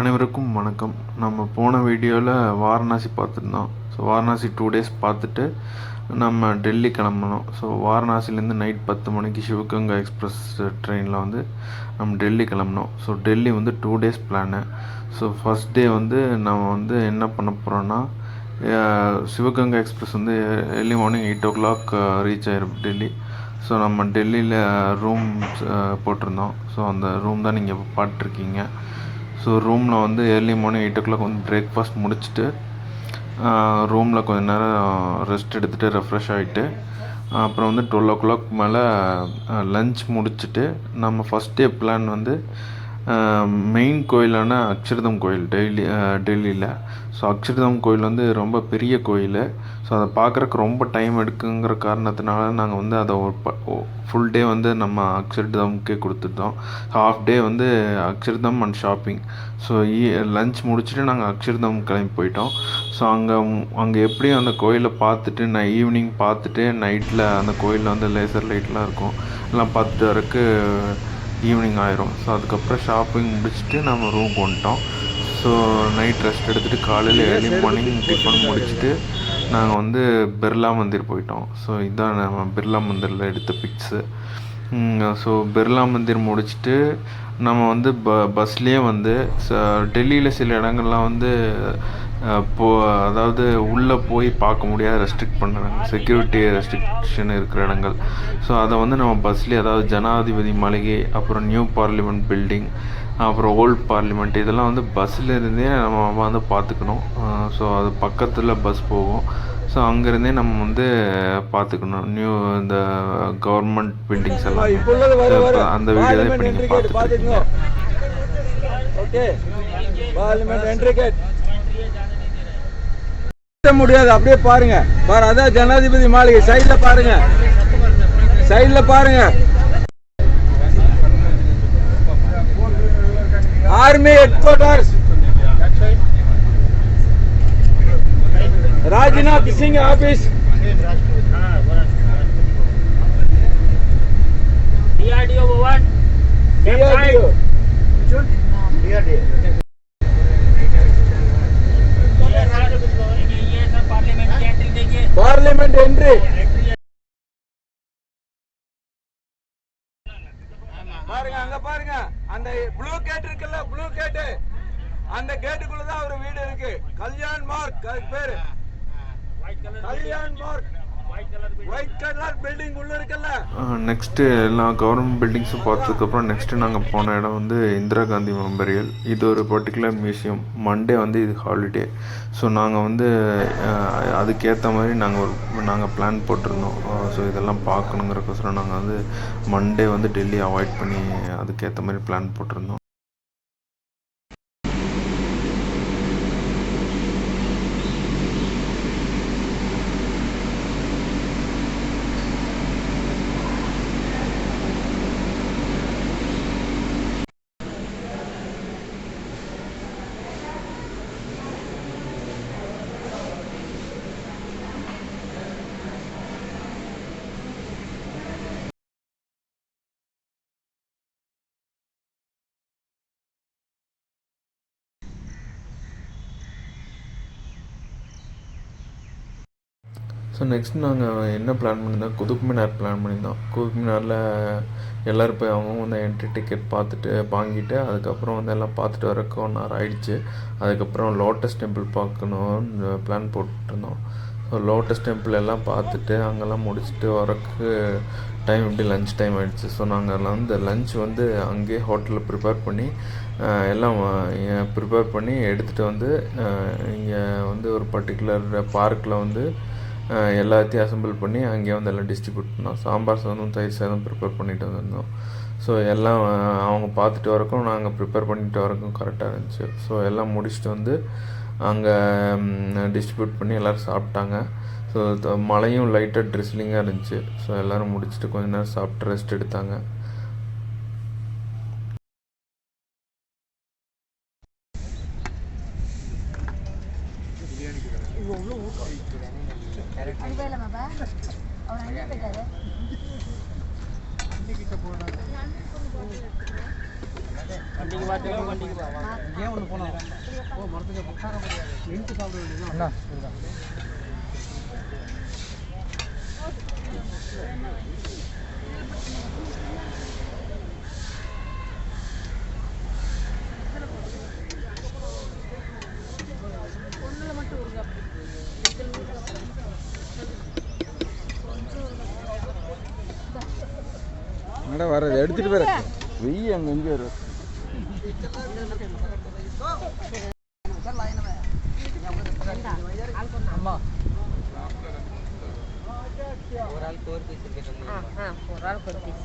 அனைவருக்கும் வணக்கம். நம்ம போன வீடியோவில் வாரணாசி பார்த்துருந்தோம். ஸோ வாரணாசி டூ டேஸ் பார்த்துட்டு நம்ம டெல்லி கிளம்பணும். ஸோ வாரணாசிலேருந்து நைட் பத்து மணிக்கு சிவகங்கா எக்ஸ்பிரஸ் ட்ரெயினில் வந்து நம்ம டெல்லி கிளம்பணும். ஸோ டெல்லி வந்து two days plan so first day வந்து நம்ம வந்து என்ன பண்ண போகிறோன்னா சிவகங்கா எக்ஸ்பிரஸ் வந்து early morning eight o'clock reach ஆயிரும் டெல்லி. ஸோ நம்ம டெல்லியில் ரூம் போட்டிருந்தோம். ஸோ அந்த ரூம் தான் நீங்கள் பார்த்துருக்கீங்க ஸோ ரூமில் வந்து early morning eight o'clock வந்து பிரேக்ஃபாஸ்ட் முடிச்சுட்டு ரூமில் கொஞ்ச நேரம் ரெஸ்ட் எடுத்துகிட்டு ரெஃப்ரெஷ் ஆகிட்டு அப்புறம் வந்து டுவெல் ஓ கிளாக் மேலே லஞ்ச் முடிச்சுட்டு நம்ம ஃபஸ்ட் டே பிளான் வந்து மெயின் கோயிலான அக்ஷர்தம் கோயில் டெய்லி டெல்லியில். ஸோ அக்ஷர்தம் கோயில் வந்து ரொம்ப பெரிய கோயில். ஸோ அதை பார்க்குறக்கு ரொம்ப டைம் எடுக்குங்கிற காரணத்தினால நாங்கள் வந்து அதை ஒரு ப ஃபுல் டே வந்து நம்ம அக்ஷர்தம்க்கே கொடுத்துட்டோம். ஹாஃப் டே வந்து Akshardham and shopping so lunch முடிச்சுட்டு நாங்கள் அக்ஷர்தம் கிளம்பி போயிட்டோம். ஸோ அங்கே அங்கே எப்படியும் அந்த கோயிலை பார்த்துட்டு நான் ஈவினிங் பார்த்துட்டு நைட்டில் அந்த கோயிலில் வந்து லேசர் லைட்லாம் இருக்கும். எல்லாம் பார்த்துட்டு வரக்கு ஈவினிங் ஆயிரும். ஸோ அதுக்கப்புறம் ஷாப்பிங் முடிச்சுட்டு நம்ம ரூம் வந்துட்டோம். ஸோ நைட் ரெஸ்ட் எடுத்துகிட்டு காலையில் ஏர்லி மார்னிங் டிஃபன் முடிச்சுட்டு நாங்கள் வந்து பிர்லா மந்திர் போயிட்டோம். ஸோ இதுதான் நம்ம பிர்லா மந்திரில் எடுத்த பிக்ஸு ஸோ பிர்லா மந்திர் முடிச்சுட்டு நம்ம வந்து ப பஸ்லேயே வந்து ச டெல்லியில் சில இடங்கள்லாம் வந்து போ அதாவது உள்ளே போய் பார்க்க முடியாத ரெஸ்ட்ரிக்ட் பண்ணுறாங்க செக்யூரிட்டி ரெஸ்ட்ரிக்ஷன் இருக்கிற இடங்கள். ஸோ அதை வந்து நம்ம பஸ்லேயே அதாவது ஜனாதிபதி மாளிகை அப்புறம் நியூ பார்லிமெண்ட் பில்டிங் அப்புறம் ஓல்ட் பார்லிமெண்ட் இதெல்லாம் வந்து பஸ்ஸில் இருந்தே நம்ம வந்து பார்த்துக்கணும். ஸோ அது பக்கத்தில் பஸ் போகும். ஸோ அங்கேருந்தே நம்ம வந்து பார்த்துக்கணும். நியூ இந்த கவர்மெண்ட் பில்டிங்ஸ் எல்லாம். அந்த வீடியோ தான் இப்போ நீங்கள் பார்த்துட்டு ஓகே பார்லிமெண்ட் என்ட்ரி கேட் முடியாது அப்படியே பாருங்க பாரு அதான் ஜனாதிபதி மாளிகை சைடுல பாருங்க சைடுல பாருங்க army head quarters Rajnath Singh office DRDO Bhavan DRDO. ये வந்து பாருங்க அங்க பாருங்க. அந்த ப்ளூ கேட் இருக்குல்ல ப்ளூ கேட் அந்த கேட்டுக்குள்ளதான் ஒரு வீடு இருக்கு. கல்யாண் மார்க் பேரு. கல்யாண் மார்க். நெக்ஸ்ட்டு எல்லா கவர்மெண்ட் பில்டிங்ஸும் பார்த்ததுக்கப்புறம் நெக்ஸ்ட்டு நாங்கள் போன இடம் வந்து இந்திரா காந்தி மெமோரியல் இது ஒரு பர்டிகுலர் மியூசியம் மண்டே வந்து இது ஹாலிடே ஸோ நாங்கள் வந்து அதுக்கேற்ற மாதிரி நாங்கள் ஒரு நாங்கள் பிளான் போட்டிருந்தோம். ஸோ இதெல்லாம் பார்க்கணுங்கிறக்கோசரம் நாங்கள் வந்து மண்டே வந்து டெல்லி அவாய்ட் பண்ணி அதுக்கேற்ற மாதிரி பிளான் போட்டிருந்தோம். ஸோ நெக்ஸ்ட் நாங்கள் என்ன பிளான் பண்ணியிருந்தோம்? குதுப் மினார் பிளான் பண்ணியிருந்தோம். குதுப் மினாரில் எல்லோரும் போய் அவங்க வந்து என்ட்ரி டிக்கெட் பார்த்துட்டு வாங்கிட்டு அதுக்கப்புறம் வந்து எல்லாம் பார்த்துட்டு வரக்கு ஒன் ஹவர் ஆயிடுச்சு. அதுக்கப்புறம் லோட்டஸ் டெம்பிள் பார்க்கணும்னு பிளான் போட்டுருந்தோம். ஸோ லோட்டஸ் டெம்பிள் எல்லாம் பார்த்துட்டு அங்கெல்லாம் முடிச்சுட்டு வரக்கு டைம் இப்படி லஞ்ச் டைம் ஆகிடுச்சு ஸோ நாங்கள் வந்து லஞ்ச் வந்து அங்கேயே ஹோட்டலில் ப்ரிப்பேர் பண்ணி எல்லாம் ப்ரிப்பேர் பண்ணி எடுத்துகிட்டு வந்து இங்கே வந்து ஒரு பர்டிகுலர் பார்க்கில் வந்து எல்லாத்தையும் அசம்பிள் பண்ணி அங்கேயே வந்து எல்லாம் டிஸ்ட்ரிபியூட் பண்ணோம். சாம்பார் சாதம் தயிர் சாதம் ப்ரிப்பேர் பண்ணிட்டு வந்திருந்தோம். ஸோ எல்லாம் அவங்க பார்த்துட்டு வரக்கும் நாங்கள் ப்ரிப்பேர் பண்ணிட்டு வரக்கும் கரெக்டாக இருந்துச்சு. ஸோ எல்லாம் முடிச்சுட்டு வந்து அங்கே டிஸ்ட்ரிபியூட் பண்ணி எல்லோரும் சாப்பிட்டாங்க. ஸோ மழையும் லைட்டாக ட்ரெஸ்லிங்காக இருந்துச்சு. ஸோ எல்லோரும் முடிச்சுட்டு கொஞ்ச நேரம் சாப்பிட்டு ரெஸ்ட் எடுத்தாங்க. ஏன் ஒன்று போனோம்? ஓ மரத்துக்கு உட்கார முடியாது நின்று சாப்பிட என்னடா வர எடுத்துட்டு வர வெய்ய அங்க எங்க வர. ஆ ஆ ஒரு ஆளுக்கு ஒரு piece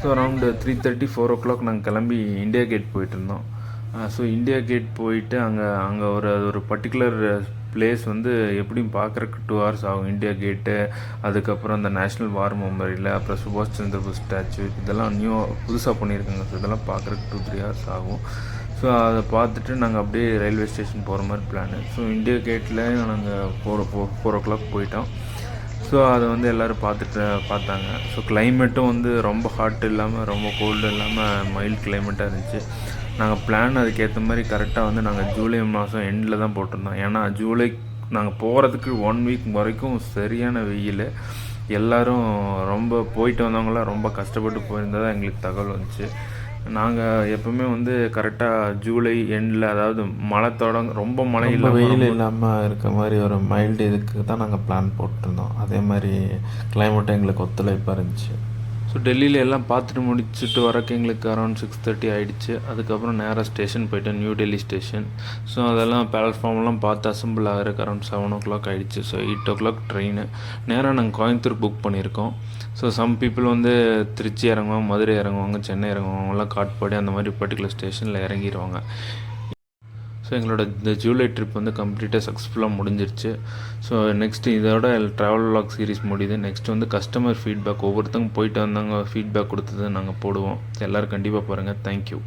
so around three thirty four o'clock நாங்கள் கிளம்பி இந்தியா கேட் போயிட்டுருந்தோம். ஸோ இந்தியா கேட் போயிட்டு அங்கே அங்கே ஒரு அது ஒரு பர்டிகுலர் பிளேஸ் வந்து எப்படியும் பார்க்குறக்கு டூ ஹவர்ஸ் ஆகும். இந்தியா கேட்டு அதுக்கப்புறம் அந்த நேஷ்னல் வார் மெமரியில் அப்புறம் சுபாஷ் சந்திர போஸ் ஸ்டாச்சு இதெல்லாம் நியூ புதுசாக பண்ணியிருக்காங்க. ஸோ இதெல்லாம் பார்க்குறக்கு டூ த்ரீ ஹவர்ஸ் ஆகும். ஸோ அதை பார்த்துட்டு நாங்கள் அப்படியே ரயில்வே ஸ்டேஷன் போகிற மாதிரி பிளானு ஸோ இந்தியா கேட்டில் நாங்கள் four four four o'clock போயிட்டோம். ஸோ அதை வந்து எல்லோரும் பார்த்துட்டு பார்த்தாங்க. ஸோ கிளைமேட்டும் வந்து ரொம்ப ஹாட் இல்லாமல் ரொம்ப கோல்டு இல்லாமல் மைல்டு கிளைமேட்டாக இருந்துச்சு. நாங்கள் பிளான் அதுக்கேற்ற மாதிரி கரெக்டாக வந்து நாங்கள் ஜூலை மாதம் எண்டில் தான் போட்டிருந்தோம். ஏன்னா ஜூலை நாங்கள் போகிறதுக்கு ஒன் வீக் வரைக்கும் சரியான வெயில். எல்லோரும் ரொம்ப போயிட்டு வந்தவங்களாம் ரொம்ப கஷ்டப்பட்டு போயிருந்ததா எங்களுக்கு தகவல் வந்துச்சு. நாங்கள் எப்பவுமே வந்து கரெக்டாக ஜூலை எண்டில் அதாவது மழை தொடங்க ரொம்ப மழை இல்லாமல் வெயில் இல்லாமல் இருக்க மாதிரி ஒரு மைல்டு இதுக்கு தான் நாங்கள் பிளான் போட்டிருந்தோம். அதே மாதிரி கிளைமேட்டும் எங்களுக்கு ஒத்துழைப்பாக இருந்துச்சு. ஸோ டெல்லியில் எல்லாம் பார்த்துட்டு முடிச்சுட்டு வரக்கு எங்களுக்கு அரௌண்ட் சிக்ஸ் தேர்ட்டி ஆகிடுச்சு அதுக்கப்புறம் நேராக ஸ்டேஷன் போயிட்டேன் நியூ டெல்லி ஸ்டேஷன் ஸோ அதெல்லாம் பிளாட்ஃபார்ம்லாம் பார்த்து அசம்பிள் ஆகிறக்கு அரௌண்ட் செவன் ஓ கிளாக் ஆகிடுச்சு so eight o'clock train நேராக நாங்கள் கோயம்புத்தூர் புக் பண்ணியிருக்கோம். ஸோ சம் பீப்புள் வந்து திருச்சி இறங்குவாங்க மதுரை இறங்குவாங்க சென்னை இறங்குவாங்கலாம் காட்பாடி அந்த மாதிரி பர்டிகுலர் ஸ்டேஷனில் இறங்கிடுவாங்க எங்களோட இந்த ஜூலை ட்ரிப் வந்து கம்ப்ளீட்டாக சக்ஸஸ்ஃபுல்லாக முடிஞ்சிருச்சு. ஸோ நெக்ஸ்ட் இதோட ட்ராவல் லாக் சீரிஸ் முடியுது. நெக்ஸ்ட் வந்து கஸ்டமர் ஃபீட்பேக் ஒவ்வொருத்தங்க போயிட்டு வந்தாங்க ஃபீட்பேக் கொடுத்தது நாங்கள் போடுவோம். எல்லோரும் கண்டிப்பாக பாருங்கள் தேங்க்யூ